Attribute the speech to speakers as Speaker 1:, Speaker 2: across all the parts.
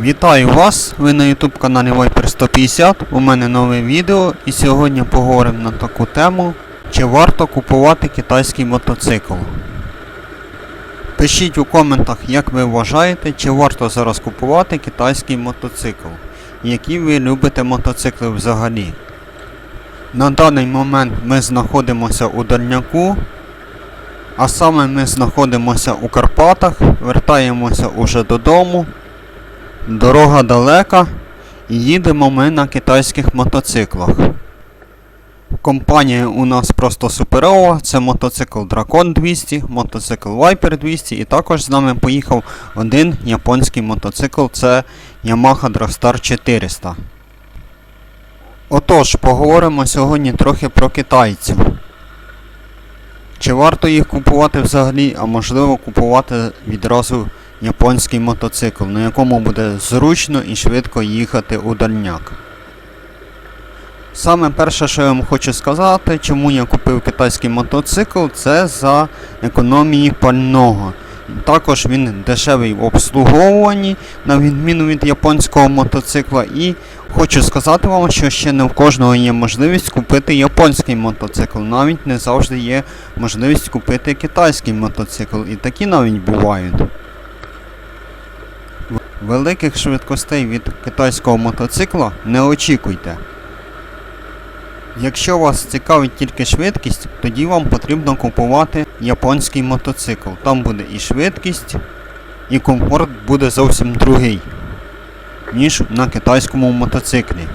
Speaker 1: Вітаю вас! Ви на YouTube каналі Viper 150. У мене нове відео і сьогодні поговоримо на таку тему, чи варто купувати китайський мотоцикл. Пишіть у коментах, як ви вважаєте, чи варто зараз купувати китайський мотоцикл. Які ви любите мотоцикли взагалі. На даний момент ми знаходимося у Дальняку, а саме ми знаходимося у Карпатах, вертаємося уже додому. Дорога далека і їдемо ми на китайських мотоциклах. Компанія у нас просто суперова, це мотоцикл Dragon 200, мотоцикл Viper 200 і також з нами поїхав один японський мотоцикл, це Yamaha Dragstar 400. Отож, поговоримо сьогодні трохи про китайців. Чи варто їх купувати взагалі, а можливо купувати відразу японський мотоцикл, на якому буде зручно і швидко їхати у дальняк. Саме перше, що я вам хочу сказати, чому я купив китайський мотоцикл, це за економії пального. Також він дешевий в обслуговуванні, на відміну від японського мотоцикла. І хочу сказати вам, що ще не в кожного є можливість купити японський мотоцикл. Навіть не завжди є можливість купити китайський мотоцикл. І такі навіть бувають. Великих швидкостей від китайського мотоцикла не очікуйте. Якщо вас цікавить тільки швидкість, тоді вам потрібно купувати японський мотоцикл. Там буде і швидкість, і комфорт буде зовсім другий, ніж на китайському мотоциклі.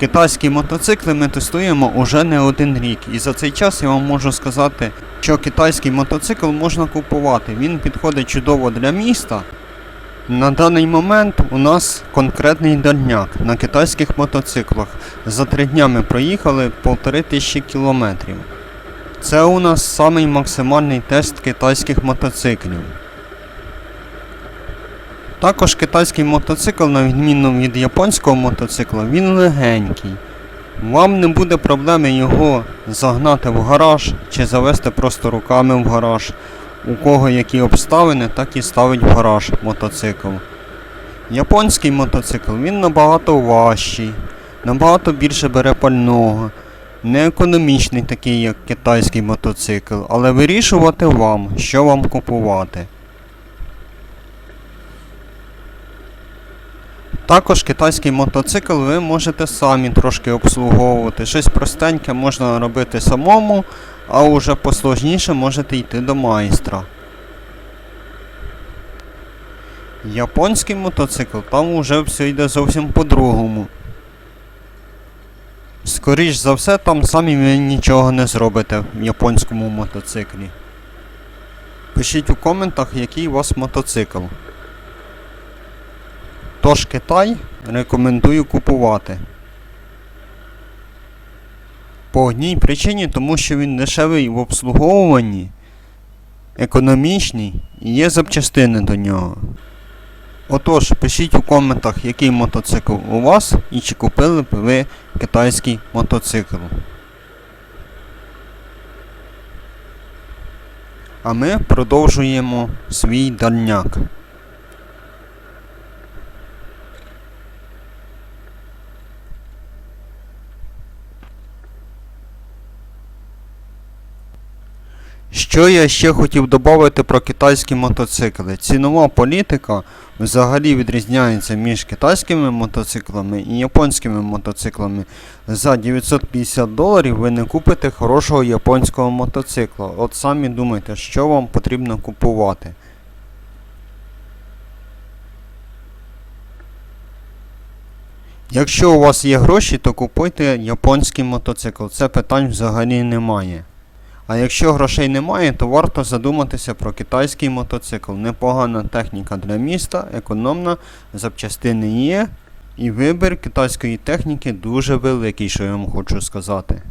Speaker 1: Китайські мотоцикли ми тестуємо уже не один рік, і за цей час я вам можу сказати, що китайський мотоцикл можна купувати. Він підходить чудово для міста. На даний момент у нас конкретний дальняк на китайських мотоциклах. За три дня ми проїхали 1500 кілометрів. Це у нас самий максимальний тест китайських мотоциклів. Також китайський мотоцикл, на відміну від японського мотоцикла, він легенький. Вам не буде проблеми його загнати в гараж чи завести просто руками в гараж. У кого які обставини, так і ставить в гараж мотоцикл. Японський мотоцикл він набагато важчий, набагато більше бере пального, не економічний такий, як китайський мотоцикл, але вирішувати вам, що вам купувати. Також китайський мотоцикл ви можете самі трошки обслуговувати. Щось простеньке можна робити самому, а уже посложніше можете йти до майстра. Японський мотоцикл, там уже все йде зовсім по-другому. Скоріш за все, там самі ви нічого не зробите в японському мотоциклі. Пишіть у коментах, який у вас мотоцикл. Тож Китай рекомендую купувати. По одній причині, тому що він дешевий в обслуговуванні, економічний і є запчастини до нього. Отож, пишіть у коментах, який мотоцикл у вас і чи купили б ви китайський мотоцикл. А ми продовжуємо свій дальняк. Що я ще хотів додати про китайські мотоцикли? Цінова політика взагалі відрізняється між китайськими мотоциклами і японськими мотоциклами. За 950 доларів ви не купите хорошого японського мотоцикла. От самі думайте, що вам потрібно купувати. Якщо у вас є гроші, то купуйте японський мотоцикл. Це питань взагалі немає. А якщо грошей немає, то варто задуматися про китайський мотоцикл. Непогана техніка для міста, економна, запчастини є. І вибір китайської техніки дуже великий, що я вам хочу сказати.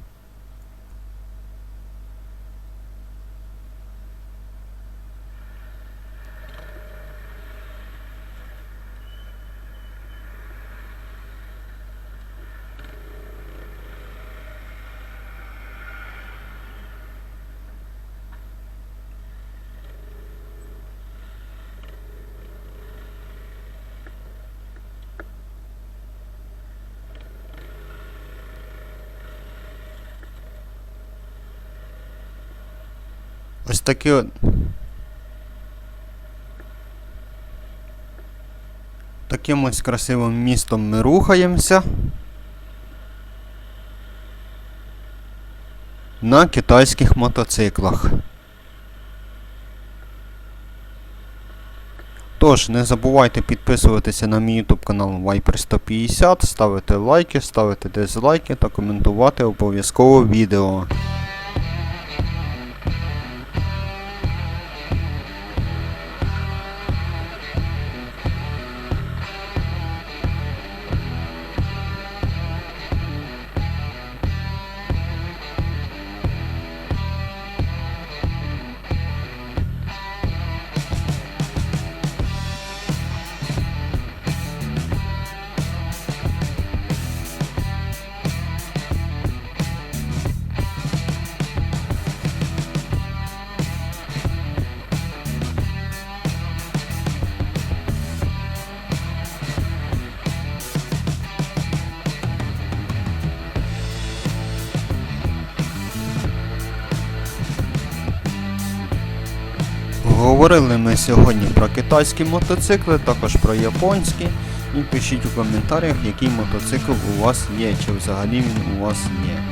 Speaker 1: Ось таке. от- Таким ось красивим містом ми рухаємося. На китайських мотоциклах. Тож, не забувайте підписуватися на мій YouTube канал Viper 150, ставити лайки, ставити дизлайки та коментувати обов'язково відео. Говорили ми сьогодні про китайські мотоцикли, також про японські. І пишіть у коментарях, який мотоцикл у вас є, чи взагалі він у вас є.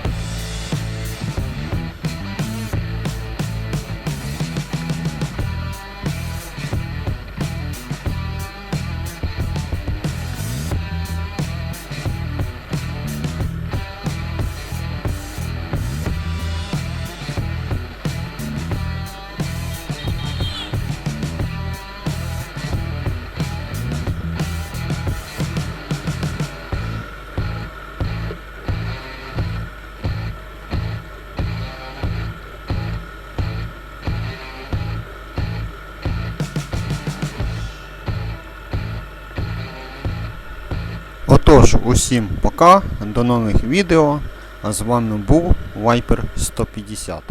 Speaker 1: Отож, усім пока, до нових відео. А з вами був Viper 150.